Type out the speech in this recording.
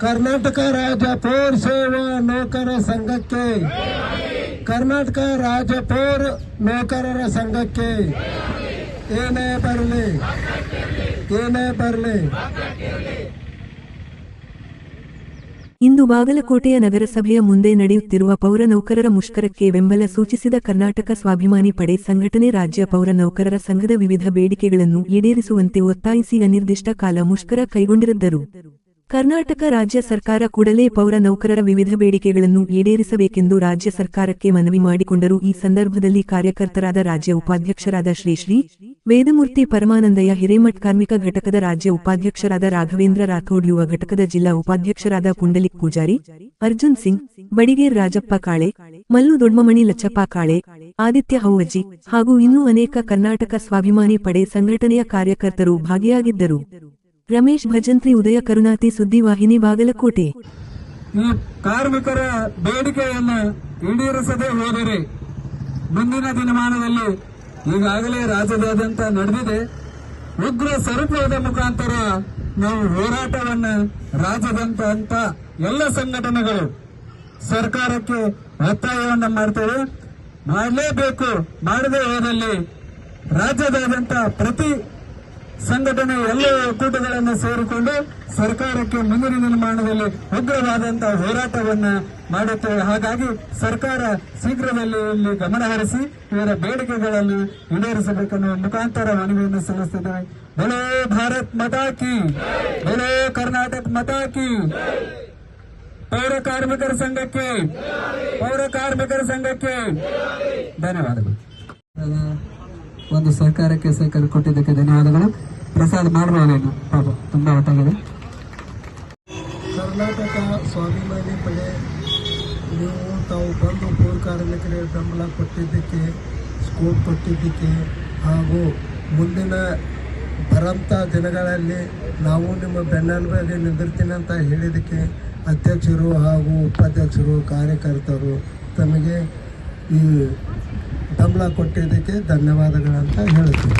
ಕರ್ನಾಟಕ ರಾಜ್ಯ ಪೌರ ಸೇವಾ ನೌಕರ ಸಂಘಕ್ಕೆ. ಕರ್ನಾಟಕ ರಾಜ್ಯ ಪೌರ ನೌಕರರ ಸಂಘಕ್ಕೆ. ಏನೇ ಬರಲಿ ಏನೇ ಬರಲಿ. ಇಂದು ಬಾಗಲಕೋಟೆಯ ನಗರಸಭೆಯ ಮುಂದೆ ನಡೆಯುತ್ತಿರುವ ಪೌರ ನೌಕರರ ಮುಷ್ಕರಕ್ಕೆ ಬೆಂಬಲ ಸೂಚಿಸಿದ ಕರ್ನಾಟಕ ಸ್ವಾಭಿಮಾನಿ ಪಡೆ ಸಂಘಟನೆ ರಾಜ್ಯ ಪೌರ ನೌಕರರ ಸಂಘದ ವಿವಿಧ ಬೇಡಿಕೆಗಳನ್ನು ಈಡೇರಿಸುವಂತೆ ಒತ್ತಾಯಿಸಿ ಅನಿರ್ದಿಷ್ಟ ಕಾಲ ಮುಷ್ಕರ ಕೈಗೊಂಡಿರಿದ್ದರು ಕರ್ನಾಟಕ ರಾಜ್ಯ ಸರ್ಕಾರ ಕೂಡಲೇ ಪೌರ ನೌಕರರ ವಿವಿಧ ಬೇಡಿಕೆಗಳನ್ನು ಈಡೇರಿಸಬೇಕೆಂದು ರಾಜ್ಯ ಸರ್ಕಾರಕ್ಕೆ ಮನವಿ ಮಾಡಿಕೊಂಡರು. ಈ ಸಂದರ್ಭದಲ್ಲಿ ಕಾರ್ಯಕರ್ತರಾದ ರಾಜ್ಯ ಉಪಾಧ್ಯಕ್ಷರಾದ ಶ್ರೀಶ್ರೀ ವೇದಮೂರ್ತಿ ಪರಮಾನಂದಯ್ಯ, ಹಿರೇಮಠ್ ಕಾರ್ಮಿಕ ಘಟಕದ ರಾಜ್ಯ ಉಪಾಧ್ಯಕ್ಷರಾದ ರಾಘವೇಂದ್ರ ರಾಥೋಡ್, ಯುವ ಘಟಕದ ಜಿಲ್ಲಾ ಉಪಾಧ್ಯಕ್ಷರಾದ ಪುಂಡಲಿಕ್ ಪೂಜಾರಿ, ಅರ್ಜುನ್ ಸಿಂಗ್, ಬಡಿಗೇರ್ ರಾಜಪ್ಪ ಕಾಳೆ, ಮಲ್ಲು ದೊಡ್ಮಮಣಿ ಲಚ್ಚಪ್ಪ ಕಾಳೆ, ಆದಿತ್ಯ ಹೌವಜಿ ಹಾಗೂ ಇನ್ನೂ ಅನೇಕ ಕರ್ನಾಟಕ ಸ್ವಾಭಿಮಾನಿ ಪಡೆ ಸಂಘಟನೆಯ ಕಾರ್ಯಕರ್ತರು ಭಾಗಿಯಾಗಿದ್ದರು. ರಮೇಶ್ ಭಜಂತ್ರಿ ಉದಯ ಕರುಣಾತಿ ಸುದ್ದಿವಾಹಿನಿ ಬಾಗಲಕೋಟೆ. ಕಾರ್ಮಿಕರ ಬೇಡಿಕೆಯನ್ನು ಈಡೇರಿಸದೆ ಹೋದರೆ ಮುಂದಿನ ದಿನಮಾನದಲ್ಲಿ ಈಗಾಗಲೇ ರಾಜ್ಯದಾದ್ಯಂತ ನಡೆದಿದೆ. ಉಗ್ರ ಸರಪಳದ ಮುಖಾಂತರ ನಾವು ಹೋರಾಟವನ್ನ ರಾಜ್ಯದಂತ ಎಲ್ಲ ಸಂಘಟನೆಗಳು ಸರ್ಕಾರಕ್ಕೆ ಒತ್ತಾಯವನ್ನ ಮಾಡ್ತೇವೆ. ಮಾಡಲೇಬೇಕು, ಮಾಡದೇ ಹೋದಲ್ಲಿ ರಾಜ್ಯದಾದ್ಯಂತ ಪ್ರತಿ ಸಂಘಟನೆ ಎಲ್ಲ ಒಕ್ಕೂಟಗಳನ್ನು ಸೇರಿಕೊಂಡು ಸರ್ಕಾರಕ್ಕೆ ಮುಂದಿನ ನಿರ್ಮಾಣದಲ್ಲಿ ಉಗ್ರವಾದಂತಹ ಹೋರಾಟವನ್ನ ಮಾಡುತ್ತೇವೆ. ಹಾಗಾಗಿ ಸರ್ಕಾರ ಶೀಘ್ರದಲ್ಲಿ ಇಲ್ಲಿ ಗಮನ ಹರಿಸಿ ಇವರ ಬೇಡಿಕೆಗಳನ್ನು ಈಡೇರಿಸಬೇಕೆನ್ನುವ ಮುಖಾಂತರ ಮನವಿಯನ್ನು ಸಲ್ಲಿಸುತ್ತಿದ್ದೇವೆ. ಬಲೋ ಭಾರತ್ ಮತಾಕಿ ಬಲೋ ಕರ್ನಾಟಕ ಮತಾಕಿ ಪೌರ ಕಾರ್ಮಿಕರ ಸಂಘಕ್ಕೆ ಪೌರ ಕಾರ್ಮಿಕರ ಸಂಘಕ್ಕೆ ಧನ್ಯವಾದಗಳು. ಒಂದು ಸಹಕಾರಕ್ಕೆ ಸಹಕಾರ ಕೊಟ್ಟಿದ್ದಕ್ಕೆ ಧನ್ಯವಾದಗಳು. ಪ್ರಸಾದ್ ಮಾಡಬಹುದೇನು ಪಾಪ, ತುಂಬಾ ಹೊತ್ತಾಗಿದೆ. ಕರ್ನಾಟಕ ಸ್ವಾಭಿಮಾನಿ ಪಡೆ, ನೀವು ತಾವು ಬಂದು ಪೌರ ಕಾರ್ಮಿಕರಿಗೆ ಬೆಂಬಲ ಕೊಟ್ಟಿದ್ದಕ್ಕೆ, ಸ್ಕೋಪ್ ಕೊಟ್ಟಿದ್ದಕ್ಕೆ ಹಾಗೂ ಮುಂದಿನ ಬರಂಥ ದಿನಗಳಲ್ಲಿ ನಾವು ನಿಮ್ಮ ಬೆನ್ನಲ್ಲಿ ನಿಂದಿರ್ತೀನಿ ಅಂತ ಹೇಳಿದ್ದಕ್ಕೆ ಅಧ್ಯಕ್ಷರು ಹಾಗೂ ಉಪಾಧ್ಯಕ್ಷರು, ಕಾರ್ಯಕರ್ತರು ತಮಗೆ ಈ ಬೆಂಬಲ ಕೊಟ್ಟಿದ್ದಕ್ಕೆ ಧನ್ಯವಾದಗಳಂತ ಹೇಳ್ತೀನಿ.